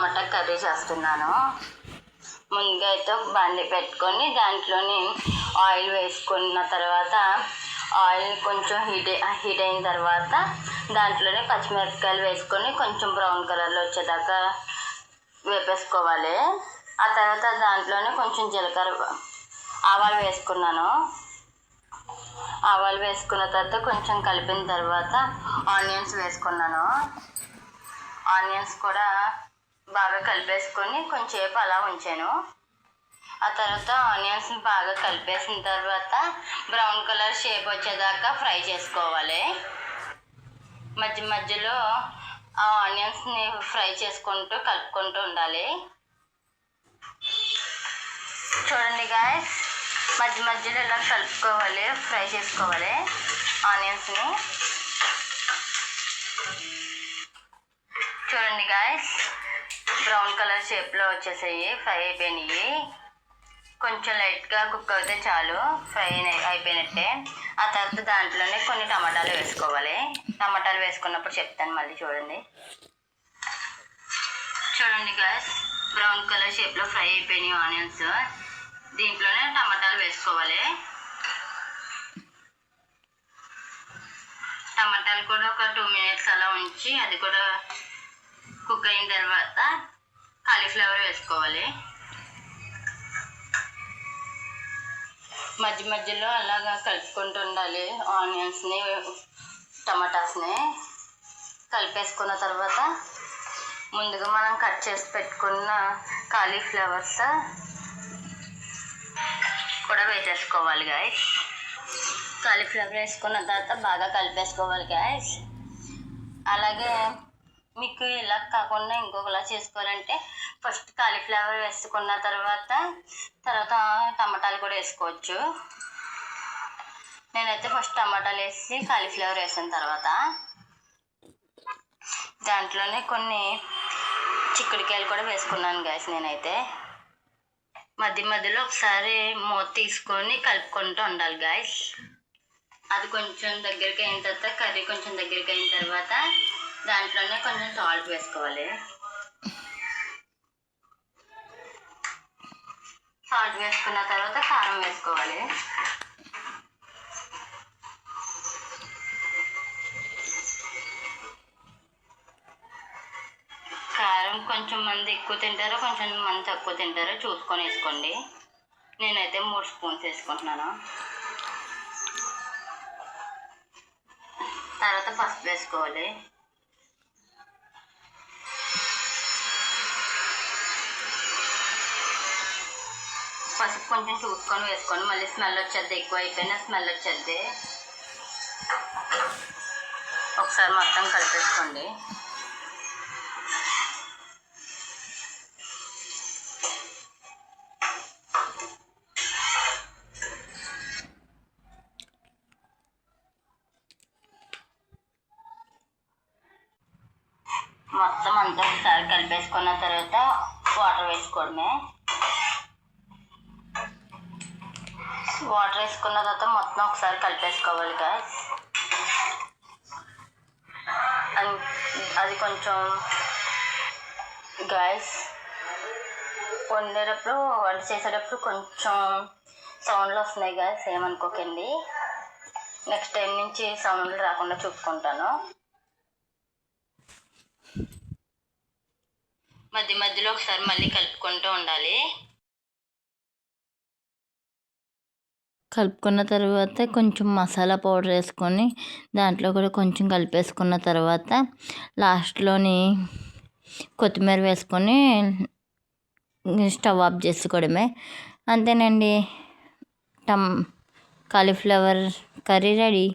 Mutton curry చేస్తున్నాను. ముందుగా అయితే ఒక బండి పెట్టుకొని దాంట్లోని ఆయిల్ వేసుకున్న తర్వాత ఆయిల్ కొంచెం హీట్ హీట్ అయిన తర్వాత దాంట్లోనే పచ్చిమిరపకాయలు వేసుకొని కొంచెం బ్రౌన్ కలర్లో వచ్చేదాకా వేపేసుకోవాలి. ఆ తర్వాత దాంట్లోనే కొంచెం జీలకర్ర ఆవాలు వేసుకున్నాను. ఆవాలు వేసుకున్న తర్వాత కొంచెం కలిపిన తర్వాత ఆనియన్స్ వేసుకున్నాను. ఆనియన్స్ కూడా బాగా కలిపేసుకొని కొంచెంసేపు అలా ఉంచాను. ఆ తర్వాత ఆనియన్స్ బాగా కలిపేసిన తర్వాత బ్రౌన్ కలర్ షేప్ వచ్చేదాకా ఫ్రై చేసుకోవాలి. మధ్య మధ్యలో ఆ ఆనియన్స్ని ఫ్రై చేసుకుంటూ కలుపుకుంటూ ఉండాలి. చూడండి గాయస్ మధ్య మధ్యలో ఇలా కలుపుకోవాలి ఫ్రై చేసుకోవాలి ఆనియన్స్ని. చూడండి గాయస్ బ్రౌన్ కలర్ షేప్లో వచ్చేసాయి. ఫ్రై అయిపోయినాయి. కొంచెం లైట్గా కుక్ అయితే చాలు. ఫ్రై అయిపోయినట్టే. ఆ తర్వాత దాంట్లోనే కొన్ని టమాటాలు వేసుకోవాలి. టమాటాలు వేసుకున్నప్పుడు చెప్తాను మళ్ళీ చూడండి. చూడండి గాయస్ బ్రౌన్ కలర్ షేప్లో ఫ్రై అయిపోయినాయి ఆనియన్స్. దీంట్లోనే టమాటాలు వేసుకోవాలి. టమాటాలు కూడా ఒక టూ మినిట్స్ అలా ఉంచి అది కూడా కుక్ అయిన తర్వాత కాలీఫ్లవర్ వేసుకోవాలి. మధ్య మధ్యలో అలాగా కలుపుకుంటూ ఉండాలి. ఆనియన్స్ని టమాటాస్ని కలిపేసుకున్న తర్వాత ముందుగా మనం కట్ చేసి పెట్టుకున్న కాలీఫ్లవర్స్ కూడా వేసేసుకోవాలి గాయస్ కాలీఫ్లవర్ వేసుకున్న తర్వాత బాగా కలిపేసుకోవాలి గాయస్ అలాగే మీకు ఇలా కాకుండా ఇంకొకలా చేసుకోవాలంటే ఫస్ట్ కాలీఫ్లవర్ వేసుకున్న తర్వాత తర్వాత టమాటాలు కూడా వేసుకోవచ్చు. నేనైతే ఫస్ట్ టమాటాలు వేసి కాలీఫ్లవర్ వేసిన తర్వాత దాంట్లోనే కొన్ని చిక్కుడుకాయలు కూడా వేసుకున్నాను గ్యాస్ నేనైతే. మధ్య మధ్యలో ఒకసారి మూత తీసుకొని కలుపుకుంటూ ఉండాలి గాయస్ అది కొంచెం దగ్గరికి అయిన తర్వాత కర్రీ కొంచెం దగ్గరికి అయిన తర్వాత దాంట్లోనే కొంచెం సాల్ట్ వేసుకోవాలి. సాల్ట్ వేసుకున్న తర్వాత కారం వేసుకోవాలి. కారం కొంచెం మంది ఎక్కువ తింటారో కొంచెం మంది తక్కువ తింటారో చూసుకొని వేసుకోండి. నేనైతే మూడు స్పూన్స్ వేసుకుంటున్నాను. తర్వాత పసుపు వేసుకోవాలి. పసుపు కొంచెం చూసుకొని వేసుకొని మళ్ళీ స్మెల్ వచ్చేది ఎక్కువ అయిపోయినా స్మెల్ వచ్చేది. ఒకసారి మొత్తం కలిపేసుకోండి. మొత్తం అంతా ఒకసారి కలిపేసుకున్న తర్వాత వాటర్ వేసుకోవడమే. వాటర్ వేసుకున్న తర్వాత మొత్తం ఒకసారి కలిపేసుకోవాలి గాయస్ అది కొంచెం గ్యాస్ వండేటప్పుడు వంట చేసేటప్పుడు కొంచెం సౌండ్లు వస్తున్నాయి గ్యాస్ ఏమనుకోకండి. నెక్స్ట్ టైం నుంచి సౌండ్లు రాకుండా చూసుకుంటాను మధ్య మధ్యలో ఒకసారి మళ్ళీ కలుపుకుంటూ ఉండాలి. కలుపుకున్న తర్వాత కొంచెం మసాలా పౌడర్ వేసుకొని దాంట్లో కూడా కొంచెం కలిపేసుకున్న తర్వాత లాస్ట్లోని కొత్తిమీర వేసుకొని స్టవ్ ఆఫ్ చేసుకోవడమే. అంతేనండి. టమ్ కాలీఫ్లవర్ కర్రీ రెడీ.